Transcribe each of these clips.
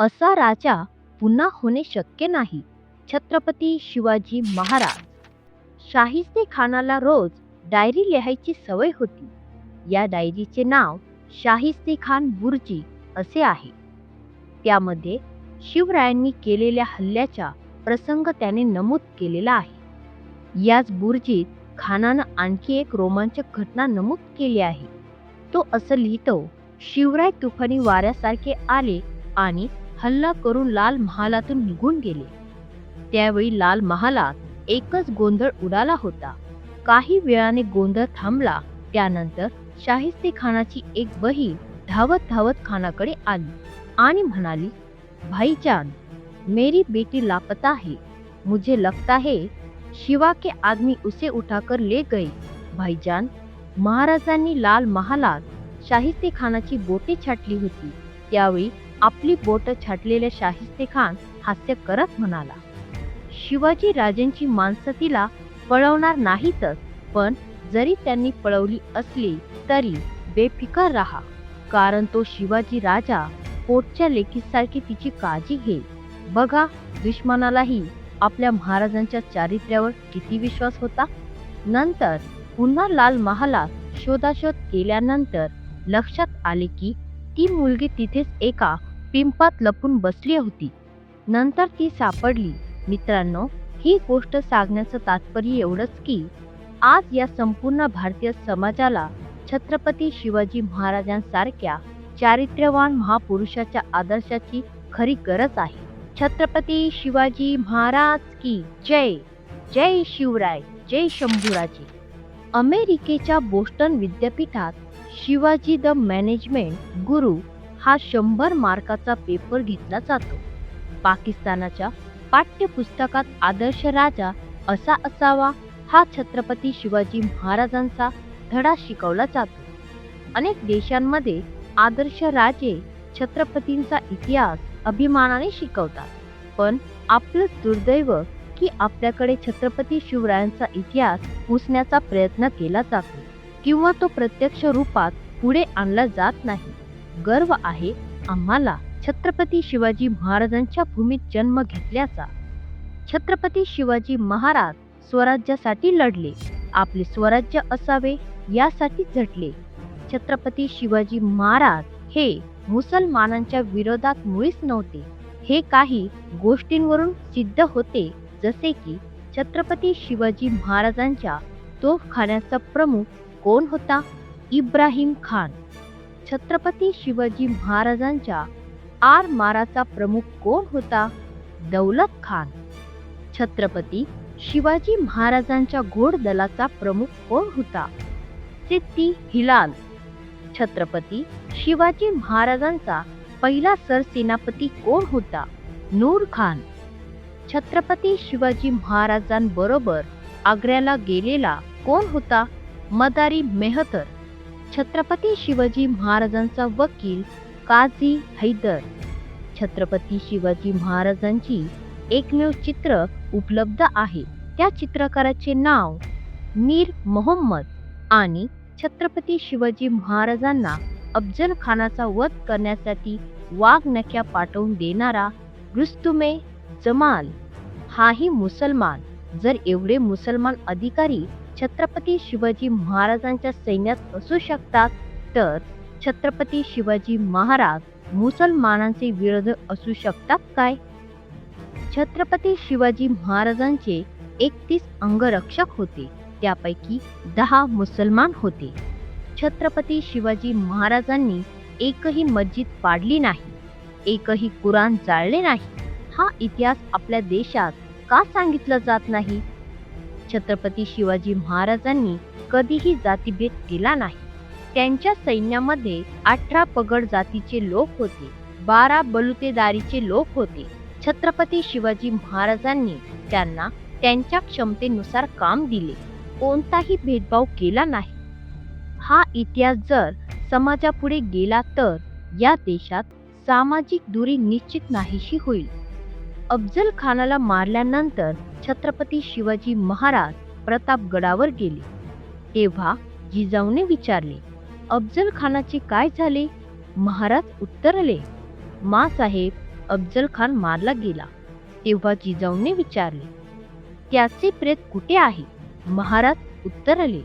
असा राजा पुन्हा होणे शक्य नाही. छत्रपती शिवाजी महाराज. शाहिस्ते खानाला रोज डायरी लिहायची सवय होती. या डायरीचे नाव शाहिस्ते खान बुर्जी असे आहे. त्यामध्ये शिवरायांनी केलेल्या हल्ल्याचा प्रसंग त्याने नमूद केलेला आहे. याच बुर्जीत खानानं आणखी एक रोमांचक घटना नमूद केली आहे. तो असं लिहितो शिवराय तुफानी वाऱ्यासारखे आले आणि हल्ला करून लाल महालातून निघून गेले. त्यावेळी लाल महालात एकच गोंधळ उडाला होता. काही वेळाने गोंधळ थांबला. त्यानंतर शाहिस्ते खानाची एक बहीण धावत धावत खानाकडे आली आणि म्हणाली भाईचान मेरी बेटी लापता है. मुझे लगता है शिवा के आदमी उसे उठाकर ले गए. भाईजान महाराजांनी लाल महालात शाहिस्ते खानाची बोटे छाटली होती. त्यावेळी आपली बोट छाटलेल्या शाहिस्ते खान हास्य करत म्हणाला. शिवाजी राजांची माणसं तिला पळवणार नाहीतच पण जरी त्यांनी पळवली असली तरी बेफिकर राहा कारण तो शिवाजी राजा पोटच्या लेकीसारखी तिची काळजी घे बघा दुश्मनालाही आपल्या महाराजांच्या चारित्र्यावर किती विश्वास होता. नंतर पुन्हा लाल महालात शोधाशोध केल्यानंतर लक्षात आले की ती मुलगी तिथेच एका पिंपात लपून बसली होती. नंतर ती सापडली. मित्रांनो ही गोष्ट सांगण्याचं तात्पर्य एवढंच की आज या संपूर्ण भारतीय समाजाला छत्रपती शिवाजी महाराजांसारख्या चारित्र्यवान महापुरुषाच्या आदर्शाची खरी गरज आहे. छत्रपती शिवाजी महाराज की जय! जय शिवराय जय शंभूराजे. अमेरिकेच्या बोस्टन विद्यापीठात शिवाजी द मॅनेजमेंट गुरु हा शंभर मार्काचा पेपर घेतला जातो. पाकिस्तानाच्या पाठ्यपुस्तकात आदर्श राजा असा असावा हा छत्रपती शिवाजी महाराजांचा धडा शिकवला जातो. अनेक देशांमध्ये आदर्श राजे छत्रपतींचा इतिहास अभिमानाने शिकवतात. पण आपलं दुर्दैव की आपल्याकडे छत्रपती शिवरायांचा इतिहास पुसण्याचा प्रयत्न केला जातो किंवा तो प्रत्यक्ष रूपात पुढे आणला जात नाही. गर्व आहे आम्हाला छत्रपती शिवाजी महाराजांच्या भूमीत जन्म घेतल्याचा. छत्रपती शिवाजी महाराज स्वराज्यासाठी लढले. आपले स्वराज्य असावे यासाठी झटले. छत्रपती शिवाजी महाराज हे मुसलमानांच्या विरोधात मुळीच नव्हते. हे काही गोष्टींवरून सिद्ध होते जसे की छत्रपती शिवाजी महाराजांच्या तोफखान्याचा प्रमुख कोण होता? इब्राहिम खान. छत्रपती शिवाजी महाराजांच्या आर माराचा प्रमुख कोण होता? दौलत खान. छत्रपती शिवाजी महाराजांच्या घोडदलाचा प्रमुख कोण होता? सिद्धी हिलाल. छत्रपती शिवाजी महाराजांचा पहिला सरसेनापती कोण होता? नूर खान. छत्रपती शिवाजी महाराजांबरोबर आग्र्याला गेलेला कोण होता? मदारी मेहतर. छत्रपती शिवाजी महाराजांचा वकील काझी हैदर. छत्रपती शिवाजी महाराजांची एकमेव चित्र उपलब्ध आहे. त्या चित्रकाराचे नाव मीर मोहम्मद आणि छत्रपती शिवाजी महाराजांना अफजल खानाचा वध करण्यासाठी वाघनख्या पाठवून देणारा रुस्तुमे जमाल. हाही मुसलमान. जर एवढे मुसलमान अधिकारी छत्रपती शिवाजी महाराजांच्या सैन्यात असू शकतात तर छत्रपती शिवाजी महाराज मुसलमानांचे विरोधक असू शकतात काय? छत्रपती शिवाजी महाराजांचे एकतीस अंगरक्षक होते त्यापैकी दहा मुसलमान होते. छत्रपती शिवाजी महाराजांनी एकही मस्जिद पाडली नाही एकही कुराण जाळले नाही. हा इतिहास आपल्या देशात का सांगितला जात नाही? छत्रपती शिवाजी महाराजांनी कधीही जातीभेद केला नाही. त्यांच्या सैन्यामध्ये अठरा पगड जातीचे लोक होते बारा बलुतेदारीचे लोक होते. छत्रपती शिवाजी महाराजांनी त्यांना त्यांच्या क्षमतेनुसार काम दिले. कोणताही भेदभाव केला नाही. हा इतिहास जर समाजापुढे गेला तर या देशात सामाजिक दुरी निश्चित नाहीशी होईल. अफजल खानाला मारल्यानंतर छत्रपती शिवाजी महाराज प्रतापगडावर गेले. तेव्हा जिजाऊने विचारले अफजल खानाचे काय झाले? महाराज उत्तरले मा साहेब अफजल खान मारला गेला. तेव्हा जिजाऊने विचारले त्याचे प्रेत कुठे आहे? महाराज उत्तरले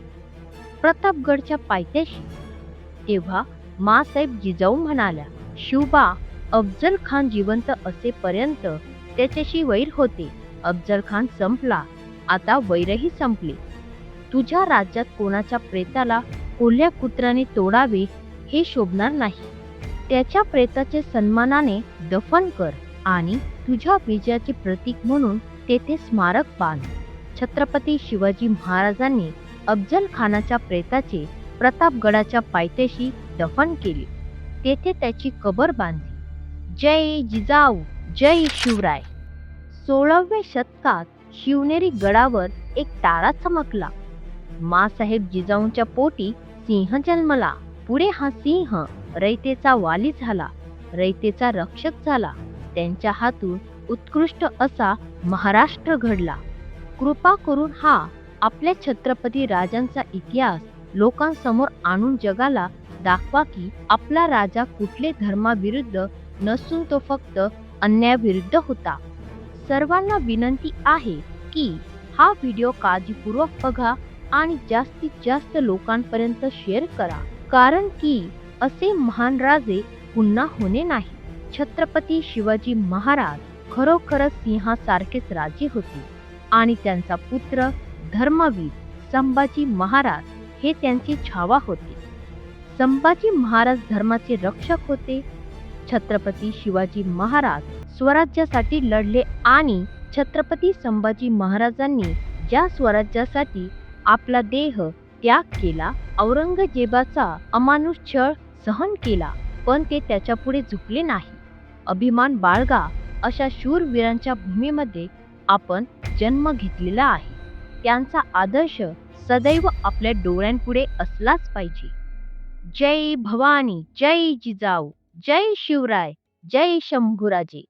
प्रतापगडच्या पायथ्याशी. तेव्हा मासाहेब जिजाऊ म्हणाल्या शिवबा अफजल खान जिवंत असेपर्यंत त्याच्याशी वैर होते. अफजल खान संपला. आता वैरही संपले. तुझ्या राज्यात कोणाच्या प्रेताला कोल्ह्या कुत्र्याने तोडावे हे शोभणार नाही. त्याच्या प्रेताचे सन्मानाने दफन कर आणि तुझ्या विजयाचे प्रतीक म्हणून तेथे स्मारक बांध. छत्रपती शिवाजी महाराजांनी अफजल खानाच्या प्रेताचे प्रतापगडाच्या पायथ्याशी दफन केले. तेथे त्याची कबर बांधली. जय जिजाऊ जय शिवराय. सोळाव्या शतकात शिवनेरी गडावर एक तारा चमकला. मासाहेब जिजाऊंच्या पोटी सिंह जन्मला. पुढे हा सिंह रयतेचा वाली झाला. रयतेचा रक्षक झाला. त्यांच्या हातून उत्कृष्ट असा महाराष्ट्र घडला. कृपा करून हा आपल्या छत्रपती राजांचा इतिहास लोकांसमोर आणून जगाला दाखवा की आपला राजा कुठले धर्माविरुद्ध नसून तो फक्त अन्यायाविरुद्ध होता. सर्वांना विनंती आहे की हा व्हिडिओ काळजीपूर्वक बघा आणि जास्तीत जास्त लोकांपर्यंत शेअर करा. कारण की असे महान राजे पुन्हा होणे नाही. छत्रपती शिवाजी महाराज खरोखरच सिंहासारखेच राजे होते आणि त्यांचा पुत्र धर्मवीर संभाजी महाराज हे त्यांची छावा होते. संभाजी महाराज धर्माचे रक्षक होते. छत्रपती शिवाजी महाराज स्वराज्यासाठी लढले आणि छत्रपती संभाजी महाराजांनी ज्या स्वराज्यासाठी आपला देह त्याग केला औरंगजेबाचा अमानुष छळ सहन केला पण ते त्याच्यापुढे झुकले नाही. अभिमान बाळगा अशा शूरवीरांच्या भूमीमध्ये आपण जन्म घेतलेला आहे. त्यांचा आदर्श सदैव आपल्या डोळ्यांपुढे असलाच पाहिजे. जय भवानी जय जिजाऊ जय शिवराय जय शंभूराजे.